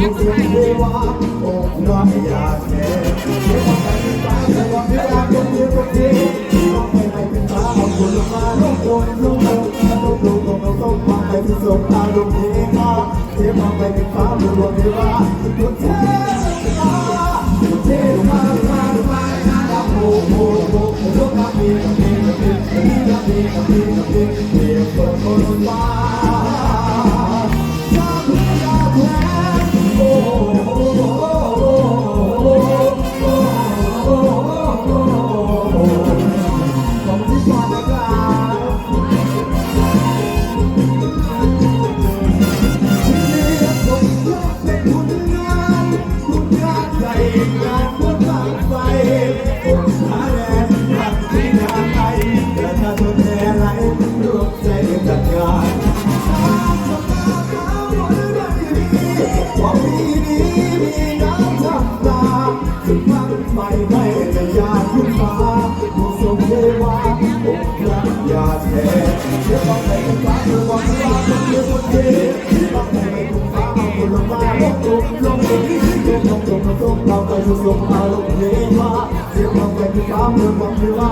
ทุกเทวาออกมาอยาก ที่ฟ้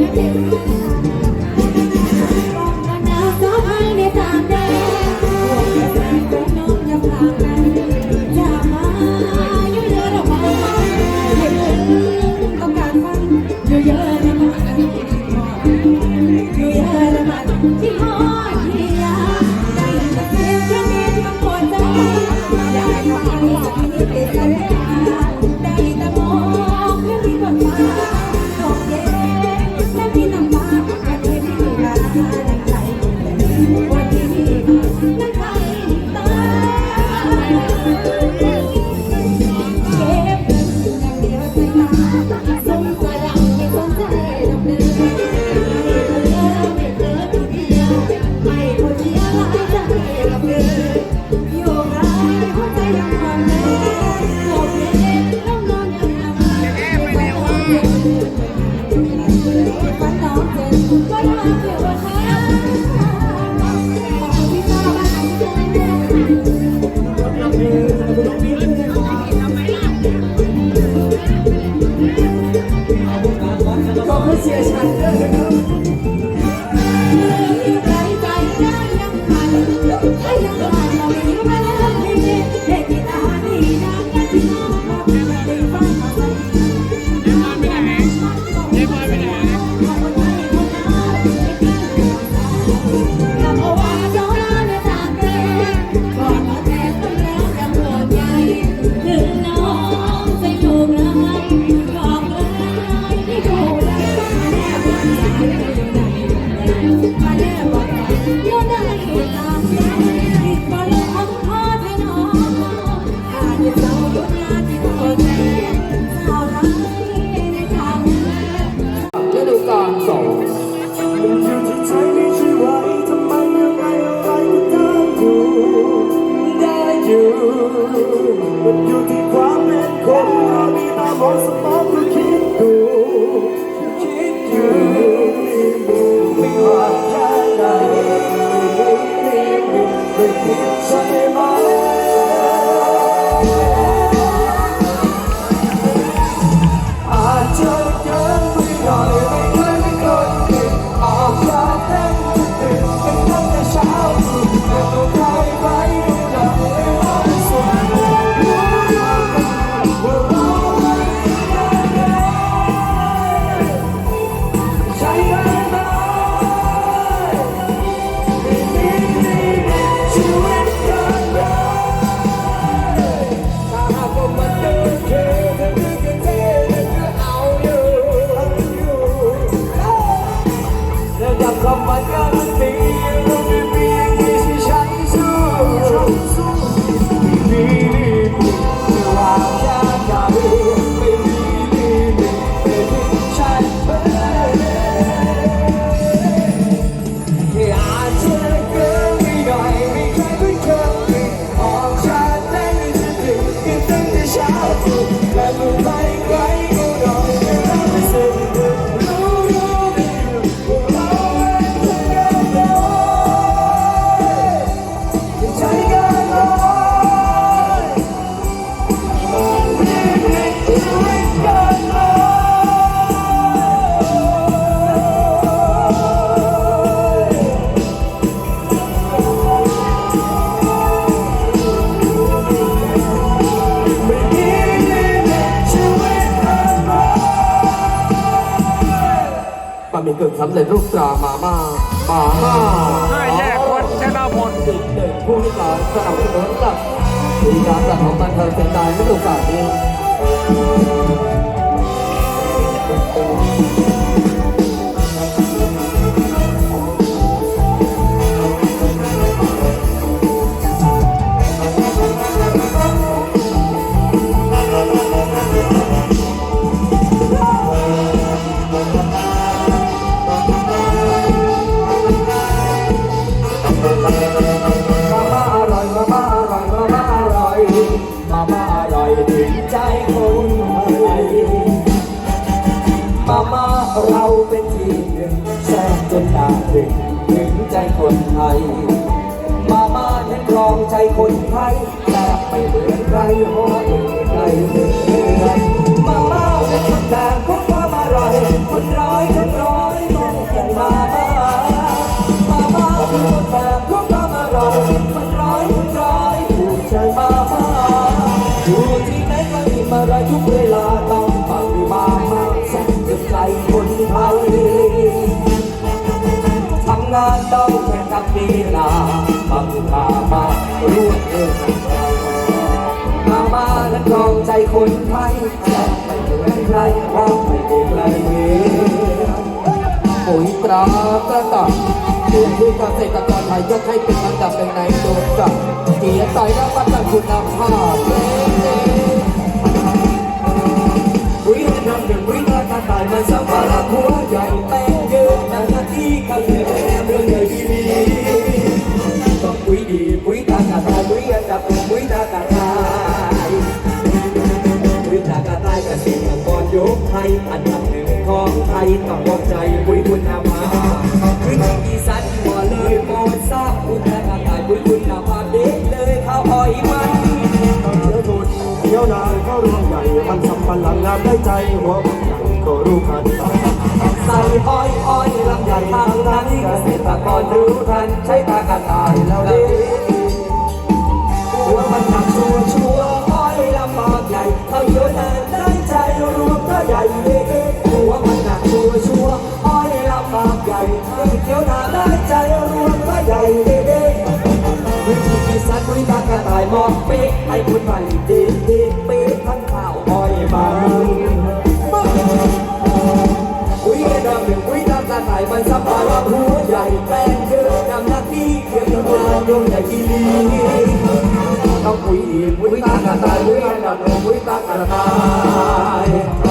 Thank you. งเสี มาบ้านั้นครองใจคนไทยแต่ไม่เหมือนใครหอมใครเหมือนมาม่าเป็นคนแดงของความอร่อยคนเรา แข่งกับเวลาบังคามารู้เรื่องมามานั้นครองใจคนไทยแซ่บไม่เหมือนใครว่าไม่ได้ใครเหมือปุ๋ยตรากระต่ายปุ๋ยที่เกษตรกรไทยยกให้เป็นอันดับหนึ่งในโลกกับเกียรติรับประกันคุณภาพปุ๋ยที่ทำหนึ่งปุ๋ยตรากระต่ายมันสำคัญหัว ยต้องใจปุ๋ยคุณภาพพื้นที่อีสานหัวเลยโปรดทราบปุ๋ยตรากระต่ายปุ๋ยคุณภาพเด็ดเลยข้าวอ้อยมันเชื้อทุนเที่ยวนานก็ร่วงใหญ่มันสำปะหลังงามได้ใจหัวมันใหญ่ก็รู้กันใส่อ้อยอ้อยลำใหญ่ทางนั้นเกษตรกรรู้ทันใช้ตากระต่ายแล้วเด็หั ใหญ่เขาเยอะนานได้ใจรวมก็ใหญ่เอ๊ะวิธีที่สัตว์บริการกระต่ายมองเป๊ะให้คุณผลิตดีดีเป๊ะทั้งข้าวอ้อยมันอุ้ยดำหนึ่งอุ้ยดำกระต่ายมันสับปะรดหัวใหญ่แป้งเยอะดำหน้าทีเพียงตัวโยงใหญ่กีรีต้องปุ๋ยอีคุยตากระต่ายปุ๋ยอันดับหนึ่งปุ๋ยตากระต่าย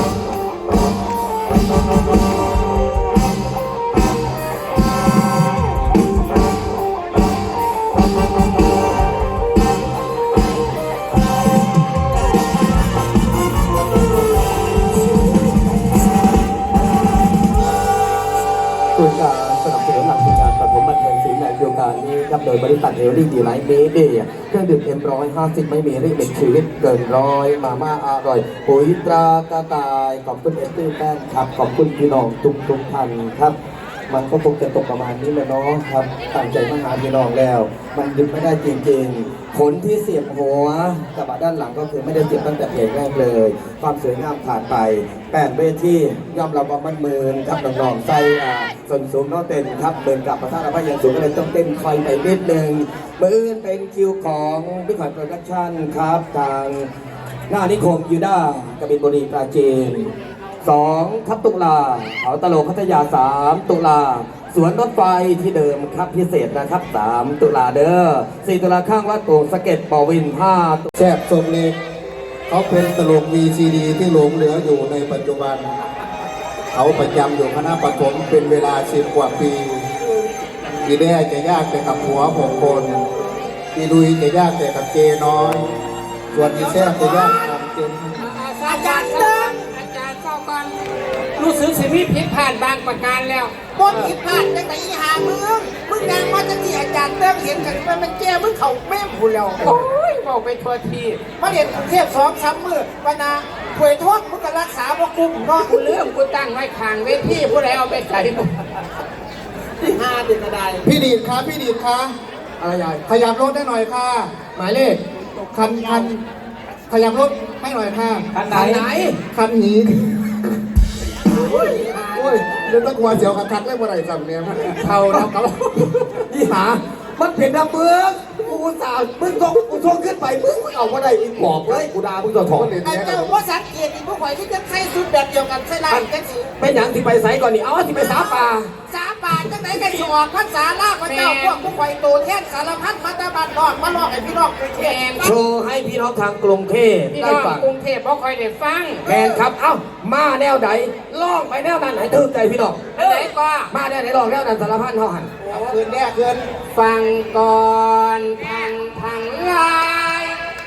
บริษัทเอลลี่ดีไลท์เมเดียเครื่องดื่มเอ็มร้อยห้าสิบไม่มีริมิตชีวิตเกินร้อยมาม่าอร่อยปุ๋ยตรากระต่ายขอบคุณเอสตี้แป้นครับขอบคุณพี่น้องทุกทุกท่านครับ มันก็คงจะตกประมาณนี้แหละเนาะครับตั้งใจมาหาพี่น้องแล้ว มันหยุดไม่ได้จริงๆ ผลที่เสียบหัวกระบะด้านหลังก็คือไม่ได้เสียบตั้งแต่เพลงแรกเลย ความสวยงามผ่านไปแปดเวทียอมรับว่ามันมืนครับน้องๆใส่ส่วนสูงน้องเต้นครับเดินกลับมาท่าระบายอย่างสูงก็เลยต้องเต้นคอยไปนิดนึงมือเป็นคิวของพิคอยโปรดักชั่นครับทางหน้านิคมยูด้ากบินบุรีปราจีนสองครับตุลาเขาตะโลพัทยาสามตุลา สวนรถไฟที่เดิมครับพิเศษนะครับสามตุลาเด้อสี่ตุลาข้างวัดโป่งสะเก็ดปอวินห้าแซบทรงเล็กเขาเป็นตลกมีซีดีที่หลงเหลืออยู่ในปัจจุบัน เขาประจำอยู่คณะปฐมเป็นเวลาสิบกว่าปีอีแด้จะยากแต่กับหัวหกคนอีลุยจะยากแต่กับเจน้อย ส่วนอีแซ่บจะยากกับเจนอาจารย์ รู้สึกสิมีผิดพลาดบางประการแล้วบ่ผิดพลาดจังไดอีหามึงมึงนางมาจังที่อาจารย์เติมเห็นกันมันมันแจ้มึงเข้าแม่งพูนแล้วโอ้ยบอกไปทั่วทีมาเรียนกรุงเทพสองสามมื้อวันนาป่วยท้องมึงก็รักษาบ่กุมเนาะกูเรื่องกูตั้งไว้ข้างเวทีผู้ใดเอาไปใส่บ่ที่หาติดกระไดพี่ดีดคะพี่ดีดคะอะไรใหญ่ขยับรถได้หน่อยค่ะ หมายเลขคันคันขยับรถให้หน่อยค่ะคันไหนไหนคันหี โอ้ยเรื่องตะกัวเสียวกับคัดเรื่องอะไรสั่งเนี่ยเท่าแล้วกับยี่หามันเป็นน้ำเมืองกูอุตสาห์มึงต้องกูท่องขึ้นไปมึงเอามาได้อีกบอกเลยกูด่ามึงต่อถอนเล่นไอ้แย่กัเจ้านว่าสังเกตอีพวกข่อยที่จะใส่ชุดแบบเดียวกันใส่ลายกันสิไปหยังที่ไปไสก่อนนี่เอาที่ไปสาป่าสาบานจังไดกันสิออกพรรษาลาพระเจ้าพวกพวกข่อยโตแทนสารพัดมาตาบ้านนอกมาลอกให้พี่น้องกรุงเทพโชว์ให้พี่น้องทางกรุงเทพพี่ได้น้องฟังกรุงเทพบ่ค่อยได้ฟังแมนครับ เอ้า มาแนวไหนล่องไปแนวนั้นไหนถึงใจพี่น้องอันไหนก็มาแนวไหนลองแนวนั้นสารพันเท่าหันเกินแน่เกินฟังก่อนทางทางลาย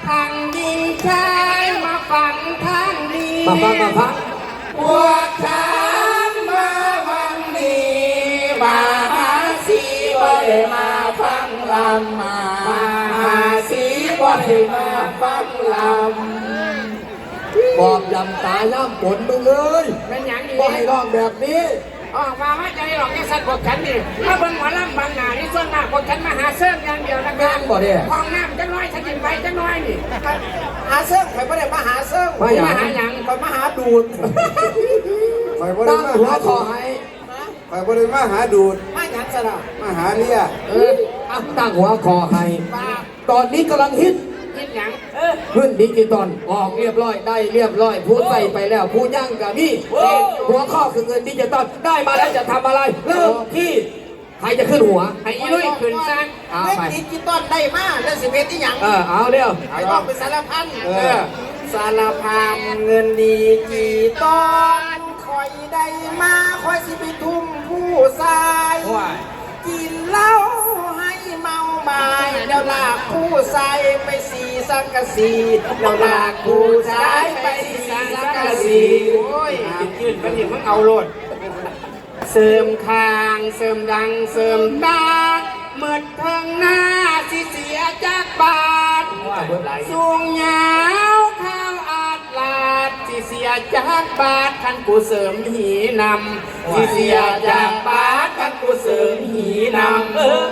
ทางยิงชายมาฟังทางนี้มาฟังมาฟัง พวกฉันมาฟังดี มาหาสีบ่ได้มาฟังลำมาหาสีบ่ได้มาฟังลำบอกยำตาย่ำฝนมึงเลยเป็นอย่างนี้บ่ให้ร้องแบบนี้ออกมาว่าจะได้หลอกแค่สัตว์พวกฉันนี่ถ้าเบิ่งหมอลำบางหนานี่ส่วนมากพวกฉันมาหาเสื้ออย่างเดียวนะคงารับนบ่เนี่ยห้องน้ำจะน้อยฉันกินไปจะน้อยนี่หาเซิงข่อยบ่ได้มาหาเซิงมาหยังมาหาหยังข่อยมาหาดูดคอยบริตั้งมาหัวหาคอให้ คอยบริมาหาดูดมาหยังซะล่ะมาหาเลียเอออะตั้งหัวคอให้ว่าตอนนี้กำลังฮิตคิดหยังเออขึ้นดิจิตอลออกเรียบร้อยได้เรียบร้อย ผู้ใส่ไปแล้วผู้ย่างกับนี่หัวข้อคือเงินดิจิตอลได้มาแล้วจะทำอะไรเริ่มที่ใครจะขึ้นหัวให้อีลุยขึ้นซะเอาเล่นไปดิจิตอลได้มาแล้วสิเป็นอีหยังเออเอาเร็วไอ้ต้องเป็นสารพันเออสารพันเงินดีจีตอน คอยได้มาคอยสิไปทุ่มผู้ชายว่ากินเหล้าให้เมาไม้แล้วลากผู้ชายไปสีสังกะสีแล้วลากผู้ชายไปสีสังกะสีโอ้ยกินยืนกันนี่มึงเอาโลดเสริมคางเสริมดังเสริมตาเมื่อเทิงหน้าสิเสียจากบาทสูงยาวข้าวอาดลาด สิเสียจากบาทคันกูเสริมหีนำสิเสียจากบาทคันกูเสริมหีนำเออ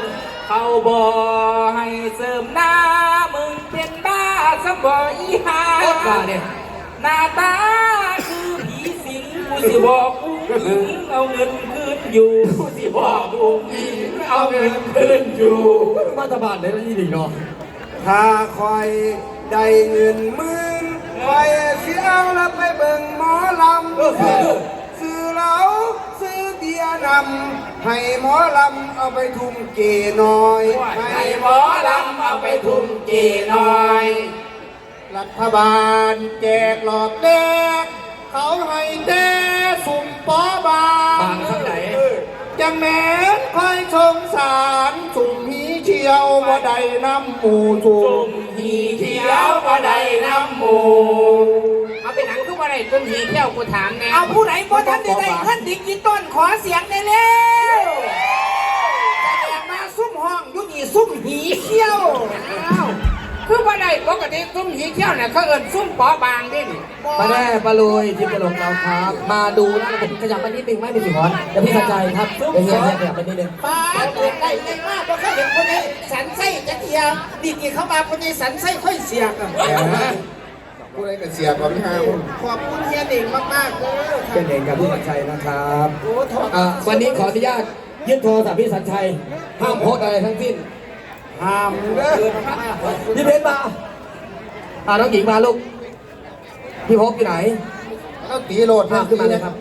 เขาบอให้เสริมหน้ามึงเป็นบ้าสมบออีหาโคตรบ้าเนี่ยหน้าตาคือผีสิงกูสิบอกกูหญิงเอาเงินคืนอยู่กูสิบอกกูหญิงเอาเงินคืนอยู่ มาตรบานได้แล้วยี่ดีเนาะถ้าคอยได้เงินหมื่นคอยเสียเอา นำให้หมอลำเอาไปทุ่มเกน้อย ให้หมอลำเอาไปทุ่มเกน้อย รัฐบาลแจกหลอดแดกเขาให้แต่สุ่มปอบาบางข้างไหนจะแม้นคอยสงสารสุ่มหีเชียวว่าใดน้ำหมูสุ่มหีเที่ยวก็ได้น้ำหมูเอาไปหนัง ทุกวันไหนจนหีเที่ยวกูถามแน่เอาผู้ไหนบ่ทันได้ได้เงินดิจิตอลขอเสียงได้แล้วแสดงมาซุ่มห้องอยุ่นี่ติซุ่มหีเขี้ยวอ้าวคือว่าได้ปกติซุ่มหีเขี้ยวเนี่ยเขาเอิ้นซุ่มปอบางดินี่มาแน่ปลาลุยทีมตลกเราครับ มาดูนะผมขยับไปนิดนึงไม่เป็นสิพรเดี๋ยวพี่สัจใจครับเดี๋ยวเฮียเฮียขยับไปนิดนึงฟ้าเกิดได้ไงมากเพราะเขาเห็นคนนี้สันไส้จะเทียมดีกี่เข้ามาคนนี้สันไส้ค่อยเสียกัน ผู้ใดก็เสียกว่าพี่ฮาคุณขอบคุณเฮียหนิงมากๆเลยเป็นเองกับพี่สัจชัยนะครับโอ้ทออะวันนี้ขออนุญาตยื่นโทรศัพท์พี่สัจชัยห้ามโพสต์อะไรทั้งสิ้นห้ามเด้อพี่เพชรมาอ่าน้องหญิงมาลูกพี่พบอยู่ไหน แล้วตีโหลดอะขึ้นมาเลยครับ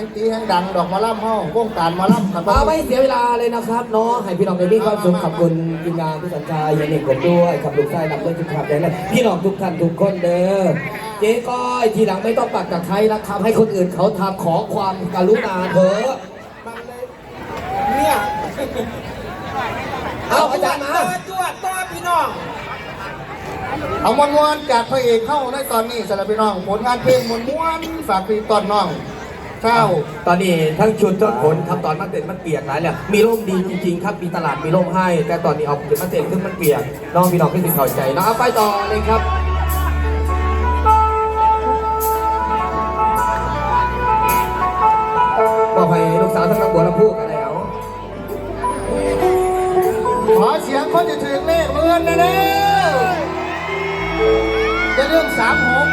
ให้ตีให้ดังดอกมะล่ำห้องวงการมะล่ำกันมาไม่เสียเวลาเลยนะครับเนาะให้พี่น้องได้มีความสุขขอบคุณทีมงานพี่สัญชัยยันเอกผมด้วยขับลูกไส้นำด้วยทุกขับเลยนะพี่น้องทุกท่านทุกคนเด้อเจ๊ก้อยทีหลังไม่ต้องปักตะไคร้นะครับให้คนอื่นเขาทำขอความกรุณาเถอะเนี่ยเอาอาจารย์มาตัวตัวตัวพี่น้องเอามวนๆจากพระเอกเข้าในตอนนี้สำหรับพี่น้องผลงานเพลงมวนๆฝากพี่ตอนน้อง เช้าตอนนี้ทั้งชุดทั้งผลทำตอนมันเต็นมันเปียกหลายเลยมีร่มดีจริงๆครับมีตลาดมีร่มให้ แต่ตอนนี้เอาเต็นมันเต็นขึ้นมันเปียกน้องพี่น้องขึ้นสิเข้าใจเนาะเอาไปต่อเลยครับบอกให้ลูกสาวทั้งนักบวชและพูดกันแล้วขอเสียงคนจะถึงเลขเงินนะเด้อจะเรื่องสามหก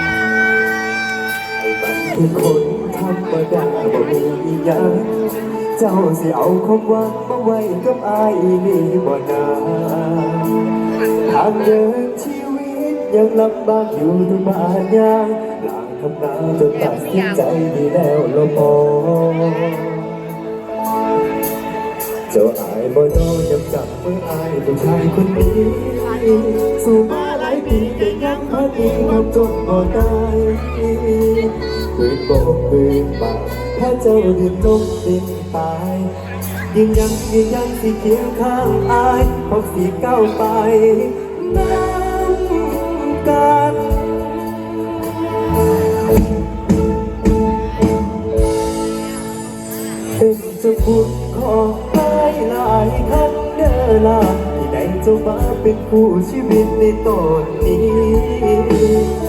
ทุกคนธ รรมดาบ่มีอีหยังเจ้าสิเอาความหวังมาไว้กับอายนี่บ่นาทางเดินชีวิตยังลำบากอยู่ทุกบานยางหลังทำนาจนตัดสินใจดีแล้วละพอเจ้าอายบ่โดนยังจับมืออายผู้ชายคนนี้ สู่มาหลายปีแต่ยังพักอีความจนบ่ได้ คืนบกคืนบาถ้าเจ้าดื่มนมเป็นตายยิ่งยังยิ่งยังสิเคียงข้างอายพอกสีก้าวไปน้ำกันเป็นเจ้าคุณของหลายหลายครั้งเด้อลาที่ได้เจ้ามาเป็นคู่ชีวิตในตอนนี้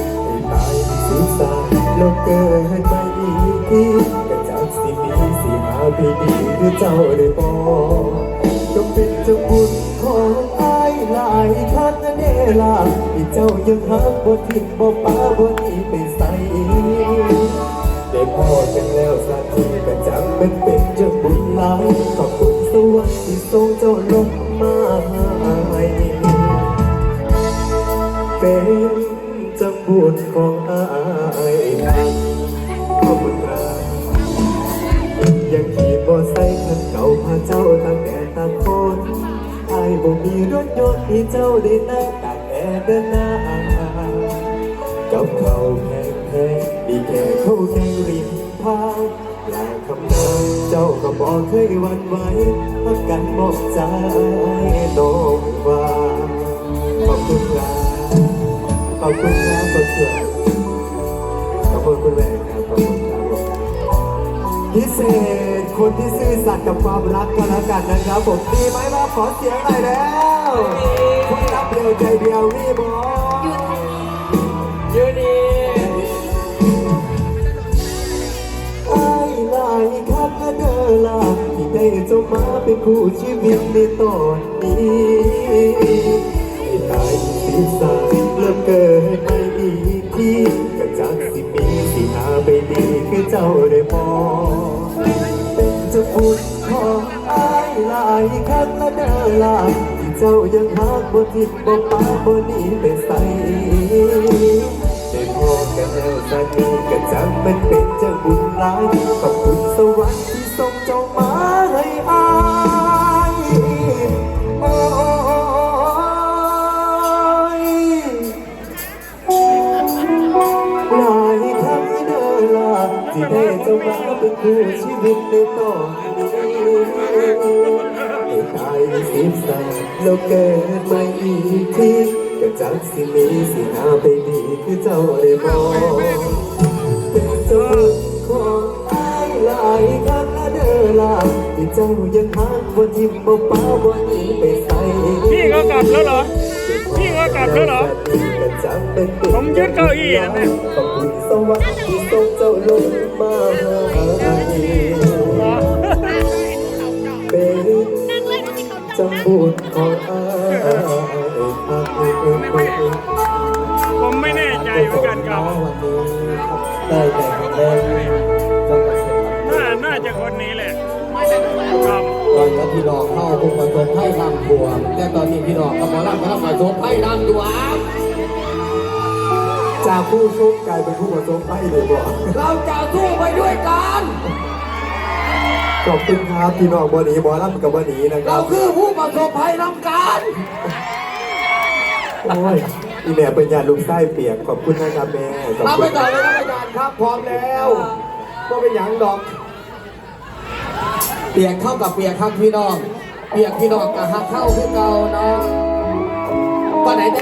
ายแล้วเกิดมาอีกทีก็จากสิมีสิหาไปดีคือเจ้าได้บอกก็เป็นเจ้าคุณของหลายหลายครั้งเด้อลาที่เจ้ายังหักบ่ทิ้งบ่ป้าบ่นีไปใส่ได้พอกันแล้วสักทีก็จำเป็นเป็นเจ้าบุญหลายขอบคุณสวรรค์ที่ทรงเจ้าลงมา ตั้งคนไอายบ่มีรถยนต์ที่เจ้าได้นั่งตากแอร์เดินหน้ากับเขาแพงแพงดีแค่เขาแข่งริมทางหลายคำนางเจ้าก็บอกเคยวันไหวพักกันบอกใจน้องว่าขอบคุณครับขอบคุณครับคนสวยขอบคุณคุณแม่ครับขอบคุณครับพิเศษ คนที่ซื่อสัตย์กับความรักก็แล้วกันนะครับผมดีไหมล่ะขอเสียงหน่อยแล้วคนรักเดียวใจเดียวนี่บอยืนดีไอ้ลายคักเดอลาที่ได้เจ้ามาเป็นคู่ชีวิตในตอนนี้ให้ตายศีรษะเริ่มเกิดไม่อีกทีก็จากสิมีสิหาไปดีคือเจ้าได้พอเป็นเจ้าบุญของไอ้ลายครั้งละเดินลาที่เจ้ายังหักบ่ทิ้งบ่ป้าบ่หนีไปใส่ได้พอกันแล้วสักทีก็จำมันเป็นเจ้าบุญหลายขอบคุณสวรรค์ที่ส่งเจ้ามา สิบสามแล้วเกิดมาอีกทีก็จากสิมีสิหาไปดีคือเจ้าได้บอกเป็นเจ้าบุญของอายหลายครั้งเดินลาที่เจ้ายังหาบ่ทิมบ่ป้าบ่หนีไปใส่พี่กลับแล้วเหรอ พี่ก็กลับแล้วเหรอ ผมยึดเก้าอี้นะเนี่ยขอบคุณสวัสดีส่งเจ้าลงมาเป็ จำบุญของอาผมไม่แน่ใจเหมือนกันครับวันนี้ได้แต่งแดงต้องกระเซ็นน่าน่าจะคนนี้แหละครับก่อนแล้พี่น้องเข้าพุ่งประสบภัยน้ำท่วแต่ตอนนี้พี่น้องกำลังกำลังประสบภัยน้ำท่วมจากผู้ชคกลายเป็นผู้ประสบภัยเลยบ่เราจะสู้ไปด้วยกัน ขอบคุณครับพี่น้องบอนีบอลำกับบอนีนะคเรารับคือผู้ประสบภัยน้ำกันโอ้ยอีแม่เป็นยาลูกไส้เปียกขอบคุณนะครับแม่ขอบมาคุไปณต่อเลยครับอาจารย์ครับพร้อมแล้วก็เป็นหยังดอก เปียกเข้ากับเปียกครับพี่น้อง เปียกพี่น้องกับหักเข้าคือเก่าเนาะวันไหนจะ